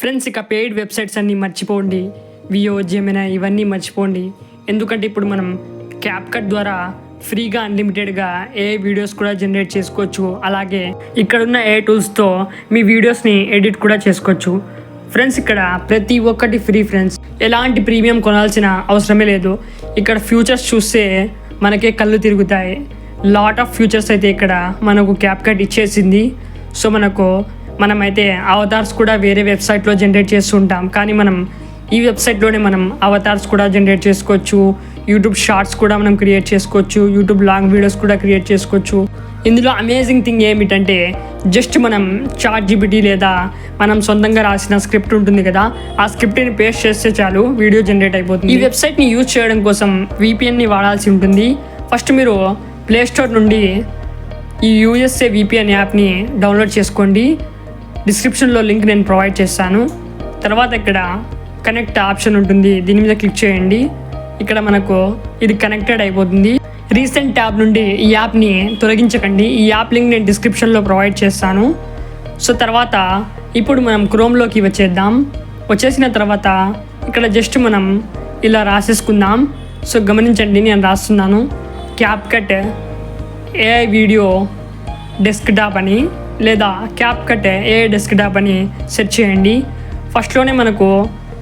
Friends ఇక paid websites అన్నీ మర్చిపోండి. వియో జెమినా ఇవన్నీ మర్చిపోండి. ఎందుకంటే ఇప్పుడు మనం క్యాప్ కట్ ద్వారా ఫ్రీగా అన్లిమిటెడ్గా ఏ వీడియోస్ కూడా జనరేట్ చేసుకోవచ్చు. అలాగే ఇక్కడున్న ఏ టూల్స్తో మీ వీడియోస్ని ఎడిట్ కూడా చేసుకోవచ్చు. ఫ్రెండ్స్ ఇక్కడ ప్రతి ఒక్కటి ఫ్రీ ఫ్రెండ్స్ ఎలాంటి ప్రీమియం కొనాల్సిన అవసరమే లేదు. ఇక్కడ ఫ్యూచర్స్ చూస్తే మనకే కళ్ళు తిరుగుతాయి. లాట్ ఆఫ్ ఫ్యూచర్స్ అయితే ఇక్కడ మనకు క్యాప్ కట్ ఇచ్చేసింది. సో మనకు మనమైతే అవతార్స్ కూడా వేరే వెబ్సైట్లో జనరేట్ చేస్తుంటాం. కానీ మనం ఈ వెబ్సైట్లోనే మనం అవతార్స్ కూడా జనరేట్ చేసుకోవచ్చు. యూట్యూబ్ షార్ట్స్ కూడా మనం క్రియేట్ చేసుకోవచ్చు. యూట్యూబ్ లాంగ్ వీడియోస్ కూడా క్రియేట్ చేసుకోవచ్చు. ఇందులో అమేజింగ్ థింగ్ ఏమిటంటే జస్ట్ మనం చాట్ జీబీటీ లేదా మనం సొంతంగా రాసిన స్క్రిప్ట్ ఉంటుంది కదా ఆ స్క్రిప్ట్ని పేస్ట్ చేస్తే చాలు వీడియో జనరేట్ అయిపోతుంది. ఈ వెబ్సైట్ని యూజ్ చేయడం కోసం విపిఎన్ని వాడాల్సి ఉంటుంది. ఫస్ట్ మీరు ప్లే స్టోర్ నుండి ఈ యూఎస్ఏ విపిఎన్ యాప్ని డౌన్లోడ్ చేసుకోండి. డిస్క్రిప్షన్లో లింక్ నేను ప్రొవైడ్ చేస్తాను. తర్వాత ఇక్కడ కనెక్ట్ ఆప్షన్ ఉంటుంది. దీని మీద క్లిక్ చేయండి. ఇక్కడ మనకు ఇది కనెక్టెడ్ అయిపోతుంది. రీసెంట్ ట్యాబ్ నుండి ఈ యాప్ని తొలగించకండి. ఈ యాప్ లింక్ నేను డిస్క్రిప్షన్లో ప్రొవైడ్ చేస్తాను. సో తర్వాత ఇప్పుడు మనం క్రోమ్లోకి వచ్చేద్దాం. వచ్చేసిన తర్వాత ఇక్కడ జస్ట్ మనం ఇలా రాసేసుకుందాం. సో గమనించండి నేను రాస్తున్నాను. CapCut AI video desktop అని. లేదా క్యాప్ కట్ ఏ డెస్క్టాప్ అని సెర్చ్ చేయండి. ఫస్ట్లోనే మనకు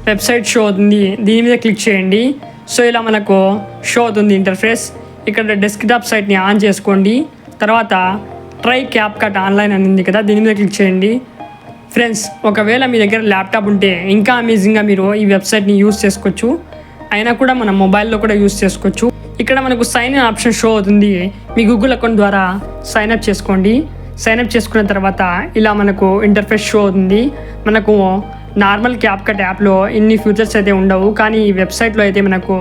వెబ్సైట్ షో అవుతుంది. దీని మీద క్లిక్ చేయండి. సో ఇలా మనకు షో అవుతుంది ఇంటర్ఫేస్. ఇక్కడ డెస్క్టాప్ సైట్ని ఆన్ చేసుకోండి. తర్వాత ట్రై క్యాప్ కట్ ఆన్లైన్ అని ఉంది కదా దీని మీద క్లిక్ చేయండి. ఫ్రెండ్స్ ఒకవేళ మీ దగ్గర ల్యాప్టాప్ ఉంటే ఇంకా అమేజింగ్గా మీరు ఈ వెబ్సైట్ని యూస్ చేసుకోవచ్చు. అయినా కూడా మన మొబైల్లో కూడా యూస్ చేసుకోవచ్చు. ఇక్కడ మనకు సైన్ ఇన్ ఆప్షన్ షో అవుతుంది. మీ గూగుల్ అకౌంట్ ద్వారా సైన్ అప్ చేసుకోండి. సైన్అప్ చేసుకున్న తర్వాత ఇలా మనకు ఇంటర్ఫేస్ షో అవుతుంది మనకు నార్మల్ క్యాప్ కట్ యాప్లో ఇన్ని ఫ్యూచర్స్ అయితే ఉండవు. కానీ ఈ వెబ్సైట్లో అయితే మనకు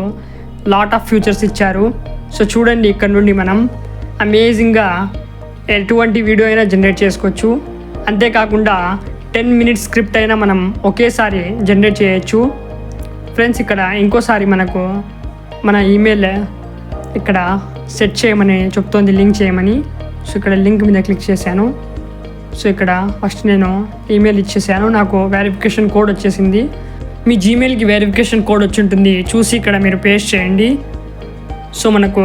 లాట్ ఆఫ్ ఫ్యూచర్స్ ఇచ్చారు. సో చూడండి ఇక్కడ నుండి మనం అమేజింగ్గా ఎటువంటి వీడియో అయినా జనరేట్ చేసుకోవచ్చు. అంతేకాకుండా టెన్ మినిట్స్ స్క్రిప్ట్ అయినా మనం ఒకేసారి జనరేట్ చేయొచ్చు. ఫ్రెండ్స్ ఇక్కడ ఇంకోసారి మనకు మన ఈమెయిల్ ఇక్కడ సెట్ చేయమని చెప్తోంది లింక్ చేయమని. సో ఇక్కడ లింక్ మీద క్లిక్ చేశాను. సో ఇక్కడ ఫస్ట్ నేను ఈమెయిల్ ఇచ్చేసాను. నాకు వెరిఫికేషన్ కోడ్ వచ్చేసింది. మీ జీమెయిల్కి వెరిఫికేషన్ కోడ్ వచ్చి ఉంటుంది చూసి ఇక్కడ మీరు పేస్ట్ చేయండి. సో మనకు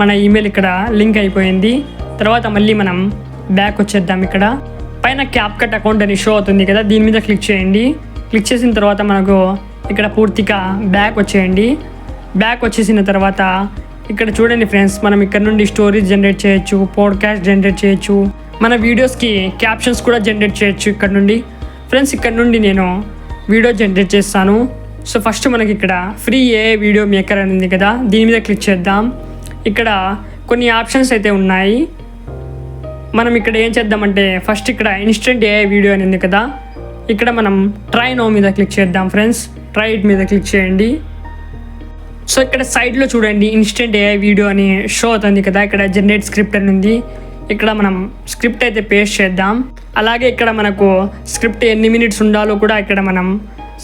మన ఈమెయిల్ ఇక్కడ లింక్ అయిపోయింది. తర్వాత మళ్ళీ మనం బ్యాక్ వచ్చేద్దాం ఇక్కడ. పైన క్యాప్ కట్ అకౌంట్ అని షో అవుతుంది కదా దీని మీద క్లిక్ చేయండి. క్లిక్ చేసిన తర్వాత మనకు ఇక్కడ పూర్తిగా బ్యాక్ వచ్చేయండి. బ్యాక్ వచ్చేసిన తర్వాత ఇక్కడ చూడండి ఫ్రెండ్స్ మనం ఇక్కడ నుండి స్టోరీస్ జనరేట్ చేయొచ్చు పాడ్కాస్ట్ జనరేట్ చేయొచ్చు మన వీడియోస్కి క్యాప్షన్స్ కూడా జనరేట్ చేయొచ్చు ఇక్కడ నుండి. ఫ్రెండ్స్ ఇక్కడ నుండి నేను వీడియో జనరేట్ చేస్తాను. సో ఫస్ట్ మనకి ఇక్కడ ఫ్రీ ఏ వీడియో మేకర్ అని ఉంది కదా దీని మీద క్లిక్ చేద్దాం. ఇక్కడ కొన్ని ఆప్షన్స్ అయితే ఉన్నాయి. మనం ఇక్కడ ఏం చేద్దామంటే ఫస్ట్ ఇక్కడ ఇన్స్టెంట్ ఏ వీడియో అని ఉంది కదా ఇక్కడ మనం ట్రై నో మీద క్లిక్ చేద్దాం ఫ్రెండ్స్ ట్రై ఇట్ మీద క్లిక్ చేయండి. సో ఇక్కడ సైడ్లో చూడండి ఇన్స్టెంట్ ఏఐ వీడియో అని షో అవుతుంది కదా ఇక్కడ జనరేట్ స్క్రిప్ట్ అని ఉంది. ఇక్కడ మనం స్క్రిప్ట్ అయితే పేస్ట్ చేద్దాం. అలాగే ఇక్కడ మనకు స్క్రిప్ట్ ఎన్ని మినిట్స్ ఉండాలో కూడా ఇక్కడ మనం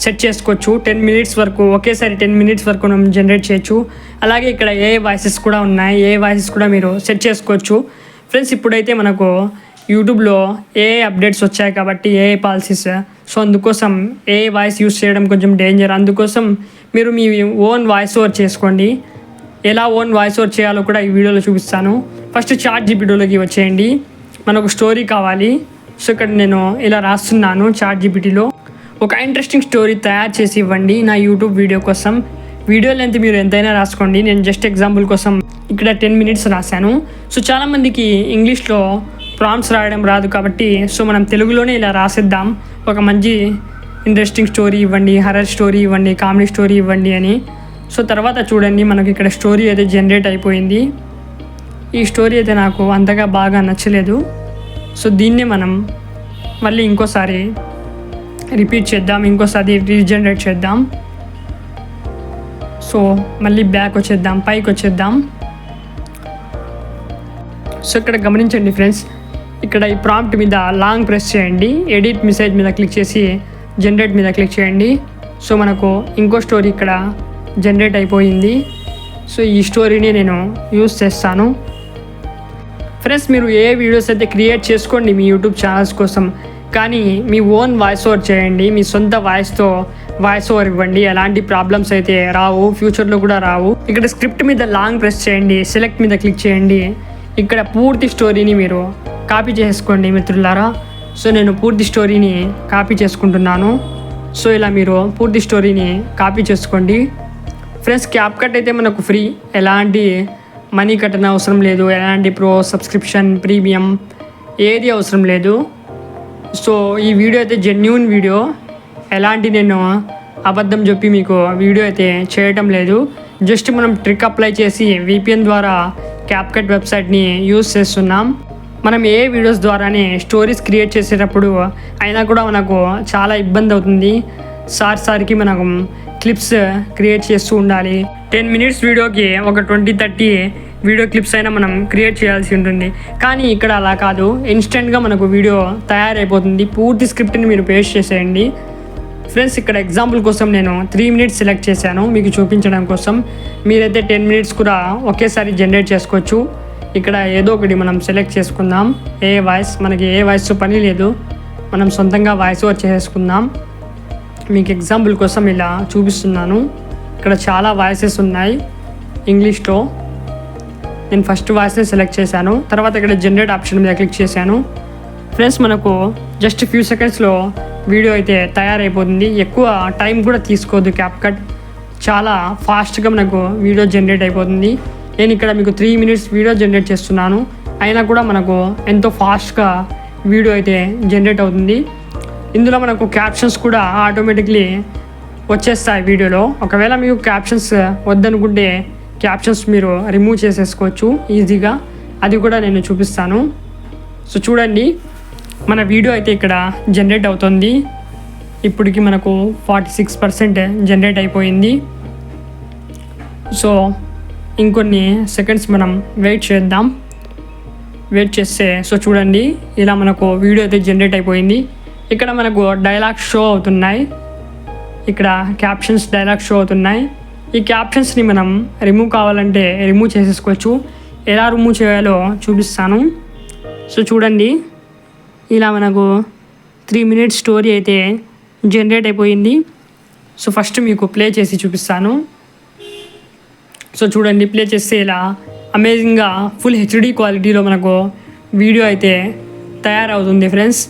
సెట్ చేసుకోవచ్చు. టెన్ మినిట్స్ వరకు ఒకేసారి టెన్ మినిట్స్ వరకు మనం జనరేట్ చేయొచ్చు. అలాగే ఇక్కడ ఏ వాయిసెస్ కూడా ఉన్నాయి. ఏ వాయిసెస్ కూడా మీరు సెట్ చేసుకోవచ్చు. ఫ్రెండ్స్ ఇప్పుడైతే మనకు యూట్యూబ్లో ఏ అప్డేట్స్ వచ్చాయి కాబట్టి ఏ పాలసీస్ సో అందుకోసం ఏ వాయిస్ యూస్ చేయడం కొంచెం డేంజర్ అందుకోసం మీరు మీ ఓన్ వాయిస్ ఓవర్ చేసుకోండి. ఎలా ఓన్ వాయిస్ ఓవర్ చేయాలో కూడా ఈ వీడియోలో చూపిస్తాను. ఫస్ట్ చాట్ జీపీటీలోకి వచ్చేయండి. మనకు స్టోరీ కావాలి. సో ఇక్కడ నేను ఇలా రాస్తున్నాను చాట్ జీపీటీలో ఒక ఇంట్రెస్టింగ్ స్టోరీ తయారు చేసి ఇవ్వండి నా యూట్యూబ్ వీడియో కోసం. వీడియో లెంత్ మీరు ఎంతైనా రాసుకోండి. నేను జస్ట్ ఎగ్జాంపుల్ కోసం ఇక్కడ టెన్ మినిట్స్ రాశాను. సో చాలామందికి ఇంగ్లీష్లో ప్రామ్స్ రాయడం రాదు కాబట్టి సో మనం తెలుగులోనే ఇలా రాసిద్దాం. ఒక మంచి ఇంట్రెస్టింగ్ స్టోరీ ఇవ్వండి హర్రర్ స్టోరీ ఇవ్వండి కామెడీ స్టోరీ ఇవ్వండి అని. సో తర్వాత చూడండి మనకి ఇక్కడ స్టోరీ అయితే జనరేట్ అయిపోయింది. ఈ స్టోరీ అయితే నాకు అంతగా బాగా నచ్చలేదు. సో దీన్నే మనం మళ్ళీ ఇంకోసారి రిపీట్ చేద్దాం ఇంకోసారి రీజనరేట్ చేద్దాం. సో మళ్ళీ బ్యాక్ వచ్చేద్దాం పైకి వచ్చేద్దాం. సో ఇక్కడ గమనించండి ఫ్రెండ్స్ ఇక్కడ ఈ ప్రాంప్ట్ మీద లాంగ్ ప్రెస్ చేయండి ఎడిట్ మెసేజ్ మీద క్లిక్ చేసి జనరేట్ మీద క్లిక్ చేయండి. సో మనకు ఇంకో స్టోరీ ఇక్కడ జనరేట్ అయిపోయింది. సో ఈ స్టోరీని నేను యూస్ చేస్తాను. ఫ్రెండ్స్ మీరు ఏ వీడియోస్ అయితే క్రియేట్ చేసుకోండి మీ యూట్యూబ్ ఛానల్స్ కోసం కానీ మీ ఓన్ వాయిస్ ఓవర్ చేయండి. మీ సొంత వాయిస్తో వాయిస్ ఓవర్ ఇవ్వండి. ఎలాంటి ప్రాబ్లమ్స్ అయితే రావు ఫ్యూచర్లో కూడా రావు. ఇక్కడ స్క్రిప్ట్ మీద లాంగ్ ప్రెస్ చేయండి సెలెక్ట్ మీద క్లిక్ చేయండి. ఇక్కడ పూర్తి స్టోరీని మీరు కాపీ చేసుకోండి మిత్రులారా. సో నేను పూర్తి స్టోరీని కాపీ చేసుకుంటున్నాను. సో ఇలా మీరు పూర్తి స్టోరీని కాపీ చేసుకోండి. ఫ్రెండ్స్ క్యాప్ కట్ అయితే మనకు ఫ్రీ. ఎలాంటి మనీ కట్టన అవసరం లేదు. ఎలాంటి ప్రో సబ్స్క్రిప్షన్ ప్రీమియం ఏది అవసరం లేదు. సో ఈ వీడియో అయితే జెన్యున్ వీడియో. ఎలాంటి నేను అబద్ధం చెప్పి మీకు వీడియో అయితే చేయటం లేదు. జస్ట్ మనం ట్రిక్ అప్లై చేసి విపిఎన్ ద్వారా క్యాప్కట్ వెబ్సైట్ని యూస్ చేస్తున్నాం. మనం ఏ వీడియోస్ ద్వారానే స్టోరీస్ క్రియేట్ చేసేటప్పుడు అయినా కూడా మనకు చాలా ఇబ్బంది అవుతుంది. సార్ సార్కి మనకు క్లిప్స్ క్రియేట్ చేస్తూ ఉండాలి. టెన్ మినిట్స్ వీడియోకి ఒక ట్వంటీ థర్టీ వీడియో క్లిప్స్ అయినా మనం క్రియేట్ చేయాల్సి ఉంటుంది. కానీ ఇక్కడ అలా కాదు. ఇన్స్టెంట్గా మనకు వీడియో తయారైపోతుంది. పూర్తి స్క్రిప్ట్ని మీరు పేస్ట్ చేసేయండి. ఫ్రెండ్స్ ఇక్కడ ఎగ్జాంపుల్ కోసం నేను త్రీ మినిట్స్ సెలెక్ట్ చేశాను. మీకు చూపించడం కోసం. మీరైతే టెన్ మినిట్స్ కూడా ఒకేసారి జనరేట్ చేసుకోవచ్చు. ఇక్కడ ఏదో ఒకటి మనం సెలెక్ట్ చేసుకుందాం. ఏ వాయిస్ మనకి ఏ వాయిస్ పని లేదు. మనం సొంతంగా వాయిస్ ఓవర్ చేసుకుందాం. మీకు ఎగ్జాంపుల్ కోసం ఇలా చూపిస్తున్నాను. ఇక్కడ చాలా వాయిసెస్ ఉన్నాయి. ఇంగ్లీష్లో నేను ఫస్ట్ వాయిస్ని సెలెక్ట్ చేశాను. తర్వాత ఇక్కడ జనరేట్ ఆప్షన్ మీద క్లిక్ చేశాను. ఫ్రెండ్స్ మనకు జస్ట్ ఫ్యూ సెకండ్స్లో వీడియో అయితే తయారైపోతుంది. ఎక్కువ టైం కూడా తీసుకోదు క్యాప్ కట్ చాలా ఫాస్ట్గా మనకు వీడియో జనరేట్ అయిపోతుంది. నేను ఇక్కడ మీకు త్రీ మినిట్స్ వీడియో జనరేట్ చేస్తున్నాను. అయినా కూడా మనకు ఎంతో ఫాస్ట్గా వీడియో అయితే జనరేట్ అవుతుంది. ఇందులో మనకు క్యాప్షన్స్ కూడా ఆటోమేటిక్లీ వచ్చేస్తాయి వీడియోలో ఒకవేళ మీకు క్యాప్షన్స్ వద్దనుకుంటే క్యాప్షన్స్ మీరు రిమూవ్ చేసేసుకోవచ్చు ఈజీగా అది కూడా నేను చూపిస్తాను. సో చూడండి మన వీడియో అయితే ఇక్కడ జనరేట్ అవుతుంది. ఇప్పటికి మనకు ఫార్టీ సిక్స్ పర్సెంట్ జనరేట్ అయిపోయింది. సో ఇంకొన్ని సెకండ్స్ మనం వెయిట్ చేద్దాం. వెయిట్ చేస్తే సో చూడండి ఇలా మనకు వీడియో అయితే జనరేట్ అయిపోయింది. ఇక్కడ మనకు డైలాగ్ షో అవుతున్నాయి. ఇక్కడ క్యాప్షన్స్ డైలాగ్ షో అవుతున్నాయి. ఈ క్యాప్షన్స్ని మనం రిమూవ్ కావాలంటే రిమూవ్ చేసేసుకోవచ్చు. ఎలా రిమూవ్ చేయాలో చూపిస్తాను. సో చూడండి ఇలా మనకు త్రీ మినిట్స్ స్టోరీ అయితే జనరేట్ అయిపోయింది. సో ఫస్ట్ మీకు ప్లే చేసి చూపిస్తాను. సో చూడండి ప్లే చేస్తే ఇలా అమేజింగ్గా ఫుల్ హెచ్డి క్వాలిటీలో మనకు వీడియో అయితే తయారవుతుంది ఫ్రెండ్స్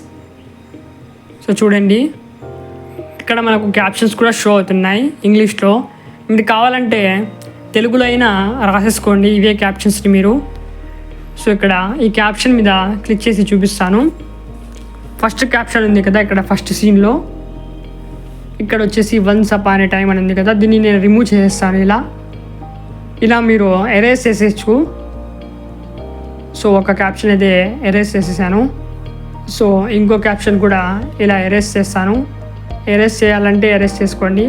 సో చూడండి ఇక్కడ మనకు క్యాప్షన్స్ కూడా షో అవుతున్నాయి ఇంగ్లీష్లో మీరు కావాలంటే తెలుగులో అయినా రాసేసుకోండి ఇవే క్యాప్షన్స్ని మీరు. సో ఇక్కడ ఈ క్యాప్షన్ మీద క్లిక్ చేసి చూపిస్తాను. ఫస్ట్ క్యాప్షన్ ఉంది కదా ఇక్కడ ఫస్ట్ సీన్లో ఇక్కడ వచ్చేసి వన్స్ అప్ అనే టైం అని ఉంది కదా దీన్ని నేను రిమూవ్ చేసేస్తాను ఇలా. ఇలా మీరు ఎరేస్ చేసేయచ్చు. సో ఒక క్యాప్షన్ అయితే ఎరేస్ చేసేసాను. సో ఇంకో క్యాప్షన్ కూడా ఇలా ఎరేస్ చేస్తాను. ఎరేస్ చేయాలంటే ఎరేస్ చేసుకోండి.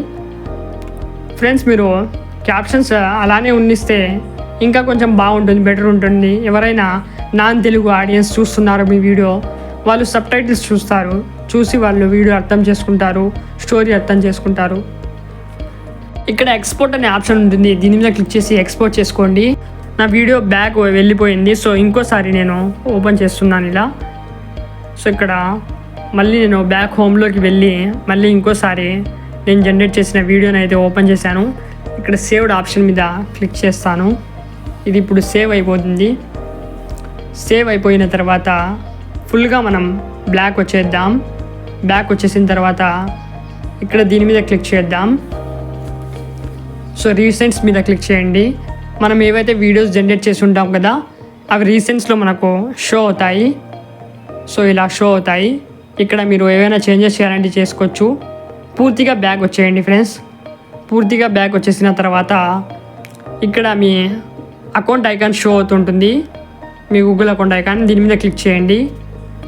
ఫ్రెండ్స్ మీరు క్యాప్షన్స్ అలానే ఉండిస్తే ఇంకా కొంచెం బాగుంటుంది బెటర్ ఉంటుంది. ఎవరైనా నాన్ తెలుగు ఆడియన్స్ చూస్తున్నారు మీ వీడియో వాళ్ళు సబ్ టైటిల్స్ చూస్తారు. చూసి వాళ్ళు వీడియో అర్థం చేసుకుంటారు స్టోరీ అర్థం చేసుకుంటారు. ఇక్కడ ఎక్స్పోర్ట్ అనే ఆప్షన్ ఉంటుంది. దీని మీద క్లిక్ చేసి ఎక్స్పోర్ట్ చేసుకోండి. నా వీడియో బ్యాక్ వెళ్ళిపోయింది. సో ఇంకోసారి నేను ఓపెన్ చేస్తున్నాను ఇలా. సో ఇక్కడ మళ్ళీ నేను బ్యాక్ హోమ్లోకి వెళ్ళి మళ్ళీ ఇంకోసారి నేను జనరేట్ చేసిన వీడియోని అయితే ఓపెన్ చేశాను. ఇక్కడ సేవ్డ్ ఆప్షన్ మీద క్లిక్ చేస్తాను. ఇది ఇప్పుడు సేవ్ అయిపోతుంది. సేవ్ అయిపోయిన తర్వాత ఫుల్గా మనం బ్లాక్ వచ్చేద్దాం. బ్లాక్ వచ్చేసిన తర్వాత ఇక్కడ దీని మీద క్లిక్ చేద్దాం. సో రీసెంట్స్ మీద క్లిక్ చేయండి. మనం ఏవైతే వీడియోస్ జనరేట్ చేసి ఉంటాం కదా అవి రీసెంట్స్లో మనకు షో అవుతాయి. సో ఇలా షో అవుతాయి. ఇక్కడ మీరు ఏవైనా చేంజెస్ చేయాలంటే చేసుకోవచ్చు. పూర్తిగా బ్యాక్ వచ్చేయండి ఫ్రెండ్స్ పూర్తిగా బ్యాక్ వచ్చేసిన తర్వాత ఇక్కడ మీ అకౌంట్ ఐకాన్ షో అవుతుంటుంది. మీ గూగుల్ అకౌంట్ ఐకాన్ దీని మీద క్లిక్ చేయండి.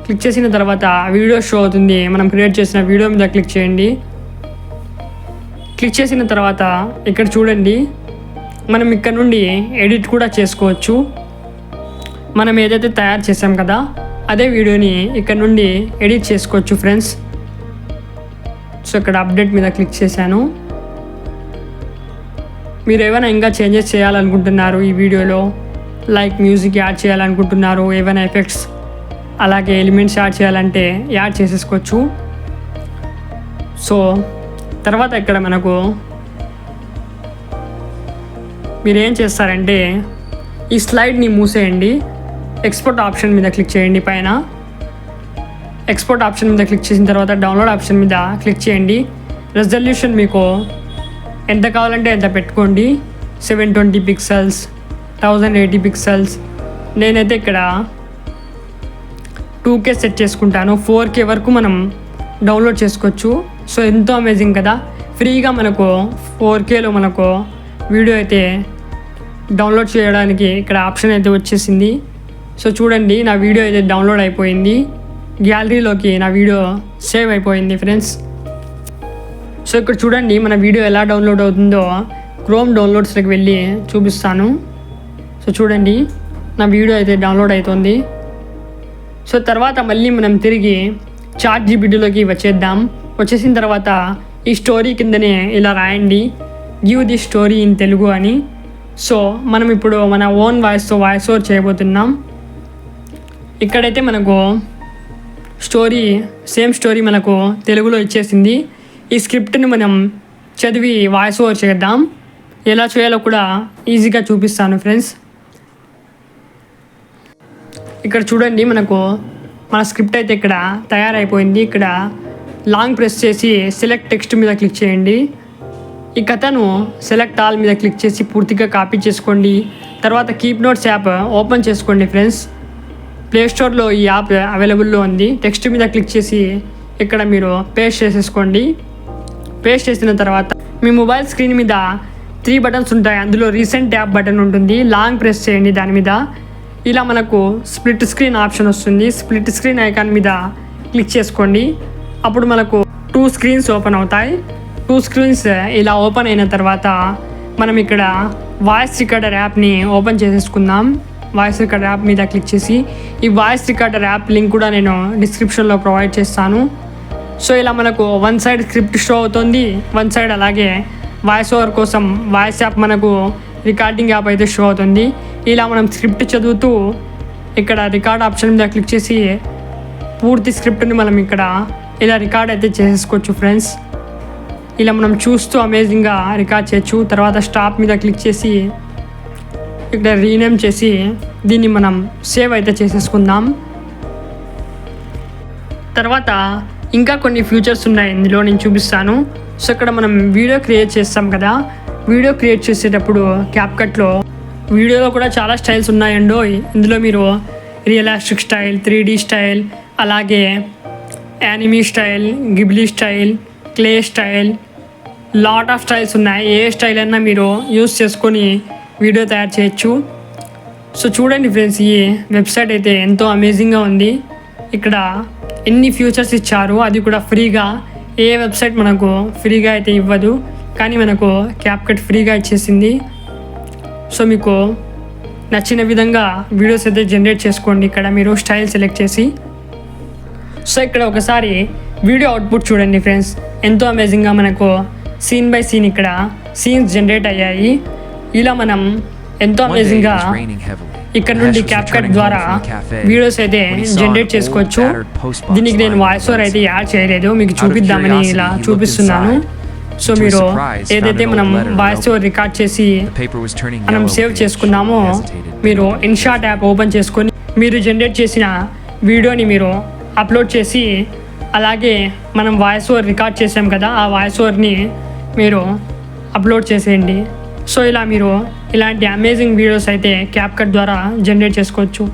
క్లిక్ చేసిన తర్వాత వీడియో షో అవుతుంది. మనం క్రియేట్ చేసిన వీడియో మీద క్లిక్ చేయండి. క్లిక్ చేసిన తర్వాత ఇక్కడ చూడండి మనం ఇక్కడ నుండి ఎడిట్ కూడా చేసుకోవచ్చు. మనం ఏదైతే తయారు చేసాం కదా అదే వీడియోని ఇక్కడ నుండి ఎడిట్ చేసుకోవచ్చు ఫ్రెండ్స్ సో ఇక్కడ అప్డేట్ మీద క్లిక్ చేశాను. మీరు ఏమైనా ఇంకా చేంజెస్ చేయాలనుకుంటున్నారు ఈ వీడియోలో లైక్ మ్యూజిక్ యాడ్ చేయాలనుకుంటున్నారు ఏమైనా ఎఫెక్ట్స్ అలాగే ఎలిమెంట్స్ యాడ్ చేయాలంటే యాడ్ చేసేసుకోవచ్చు. సో తర్వాత ఇక్కడ మనకు మీరు ఏం చేస్తారంటే ఈ స్లైడ్ని మూసేయండి. ఎక్స్పోర్ట్ ఆప్షన్ మీద క్లిక్ చేయండి పైన. ఎక్స్పోర్ట్ ఆప్షన్ మీద క్లిక్ చేసిన తర్వాత డౌన్లోడ్ ఆప్షన్ మీద క్లిక్ చేయండి. రెజల్యూషన్ మీకు ఎంత కావాలంటే ఎంత పెట్టుకోండి. Seven twenty pixels thousand eighty pixels నేనైతే ఇక్కడ టూ కే సెట్ చేసుకుంటాను. ఫోర్ కే వరకు మనం డౌన్లోడ్ చేసుకోవచ్చు. సో ఎంతో అమేజింగ్ కదా. ఫ్రీగా మనకు ఫోర్ కేలో మనకు వీడియో అయితే డౌన్లోడ్ చేయడానికి ఇక్కడ ఆప్షన్ అయితే వచ్చేసింది. సో చూడండి నా వీడియో అయితే డౌన్లోడ్ అయిపోయింది. గ్యాలరీలోకి నా వీడియో సేవ్ అయిపోయింది ఫ్రెండ్స్ సో ఇక్కడ చూడండి మన వీడియో ఎలా డౌన్లోడ్ అవుతుందో. క్రోమ్ డౌన్లోడ్స్లోకి వెళ్ళి చూపిస్తాను. సో చూడండి నా వీడియో అయితే డౌన్లోడ్ అవుతుంది. సో తర్వాత మళ్ళీ మనం తిరిగి చాట్ జీబీటీలోకి వచ్చేద్దాం. వచ్చేసిన తర్వాత ఈ స్టోరీ కిందనే ఇలా రాయండి. Give the story in Telugu అని. సో మనం ఇప్పుడు మన ఓన్ వాయిస్తో వాయిస్ ఓవర్ చేయబోతున్నాం. ఇక్కడైతే మనకు స్టోరీ సేమ్ స్టోరీ మనకు తెలుగులో ఇచ్చేసింది. ఈ స్క్రిప్ట్ని మనం చదివి వాయిస్ ఓవర్ చేద్దాం. ఎలా చేయాలో కూడా ఈజీగా చూపిస్తాను ఫ్రెండ్స్ ఇక్కడ చూడండి మనకు మన స్క్రిప్ట్ అయితే ఇక్కడ తయారైపోయింది. ఇక్కడ లాంగ్ ప్రెస్ చేసి సెలెక్ట్ టెక్స్ట్ మీద క్లిక్ చేయండి. ఈ కథను సెలెక్ట్ ఆల్ మీద క్లిక్ చేసి పూర్తిగా కాపీ చేసుకోండి. తర్వాత కీప్ నోట్స్ యాప్ ఓపెన్ చేసుకోండి ఫ్రెండ్స్. ప్లే స్టోర్లో ఈ యాప్ అవైలబుల్లో ఉంది. టెక్స్ట్ మీద క్లిక్ చేసి ఇక్కడ మీరు పేస్ట్ చేసేసుకోండి. పేస్ట్ చేసిన తర్వాత మీ మొబైల్ స్క్రీన్ మీద త్రీ బటన్స్ ఉంటాయి. అందులో రీసెంట్ ట్యాప్ బటన్ ఉంటుంది. లాంగ్ ప్రెస్ చేయండి దాని మీద. ఇలా మనకు స్ప్లిట్ స్క్రీన్ ఆప్షన్ వస్తుంది. స్ప్లిట్ స్క్రీన్ ఐకాన్ మీద క్లిక్ చేసుకోండి. అప్పుడు మనకు టూ స్క్రీన్స్ ఓపెన్ అవుతాయి. టూ స్క్రీన్స్ eh, ఇలా ఓపెన్ అయిన తర్వాత మనం ఇక్కడ వాయిస్ రికార్డర్ యాప్ని ఓపెన్ చేసేసుకుందాం. వాయిస్ రికార్డర్ యాప్ మీద క్లిక్ చేసి ఈ వాయిస్ రికార్డర్ యాప్ లింక్ కూడా నేను డిస్క్రిప్షన్లో ప్రొవైడ్ చేస్తాను. సో ఇలా మనకు వన్ సైడ్ స్క్రిప్ట్ షో అవుతుంది. వన్ సైడ్ అలాగే వాయిస్ ఓవర్ కోసం వాయిస్ యాప్ మనకు రికార్డింగ్ యాప్ అయితే షో అవుతుంది. ఇలా మనం స్క్రిప్ట్ చదువుతూ ఇక్కడ రికార్డ్ ఆప్షన్ మీద క్లిక్ చేసి పూర్తి స్క్రిప్ట్ని మనం ఇక్కడ ఇలా రికార్డ్ అయితే చేసేసుకోవచ్చు ఫ్రెండ్స్ ఇలా మనం చూస్తూ అమేజింగ్గా రికార్డ్ చేయొచ్చు. తర్వాత స్టాప్ మీద క్లిక్ చేసి ఇక్కడ రీనేమ్ చేసి దీన్ని మనం సేవ్ అయితే చేసేసుకుందాం. తర్వాత ఇంకా కొన్ని ఫ్యూచర్స్ ఉన్నాయి ఇందులో నేను చూపిస్తాను. సో ఇక్కడ మనం వీడియో క్రియేట్ చేస్తాం కదా. వీడియో క్రియేట్ చేసేటప్పుడు క్యాప్కట్లో వీడియోలో కూడా చాలా స్టైల్స్ ఉన్నాయండో. ఇందులో మీరు రియలాస్టిక్ స్టైల్ త్రీ స్టైల్ అలాగే anime style Ghibli style clay style lot of styles ఉన్నాయి. ఏ స్టైల్ అయినా మీరు యూస్ చేసుకొని వీడియో తయారు చేయొచ్చు. సో చూడండి ఫ్రెండ్స్ ఈ వెబ్సైట్ అయితే ఎంతో అమేజింగ్గా ఉంది. ఇక్కడ ఎన్ని ఫ్యూచర్స్ ఇచ్చారు అది కూడా ఫ్రీగా ఏ వెబ్సైట్ మనకు ఫ్రీగా అయితే ఇవ్వదు కానీ మనకు క్యాప్కట్ ఫ్రీగా ఇచ్చేసింది. సో మీకు నచ్చిన విధంగా వీడియోస్ అయితే జనరేట్ చేసుకోండి. ఇక్కడ మీరు స్టైల్ సెలెక్ట్ చేసి సో ఇక్కడ ఒకసారి వీడియో అవుట్పుట్ చూడండి ఫ్రెండ్స్ ఎంతో అమేజింగ్గా మనకు సీన్ బై సీన్ ఇక్కడ సీన్స్ జనరేట్ అయ్యాయి. ఇలా మనం ఎంతో అమేజింగ్గా ఇక్కడ నుండి క్యాప్ కట్ ద్వారా వీడియోస్ అయితే జనరేట్ చేసుకోవచ్చు. దీనికి నేను వాయిస్ ఓవర్ అయితే యాడ్ చేయలేదు. మీకు చూపిద్దామని ఇలా చూపిస్తున్నాను. సో మీరు ఏదైతే మనం వాయిస్ ఓవర్ రికార్డ్ చేసి మనం సేవ్ చేసుకున్నామో మీరు ఇన్షాట్ యాప్ ఓపెన్ చేసుకొని మీరు జనరేట్ చేసిన వీడియోని మీరు అప్లోడ్ చేసి అలాగే మనం వాయిస్ ఓవర్ రికార్డ్ చేసాం కదా ఆ వాయిస్ ఓవర్ని మీరు అప్లోడ్ చేసేయండి. సో ఇలా మీరు ఇలాంటి అమేజింగ్ వీడియోస్ అయితే క్యాప్కట్ ద్వారా జనరేట్ చేసుకోవచ్చు.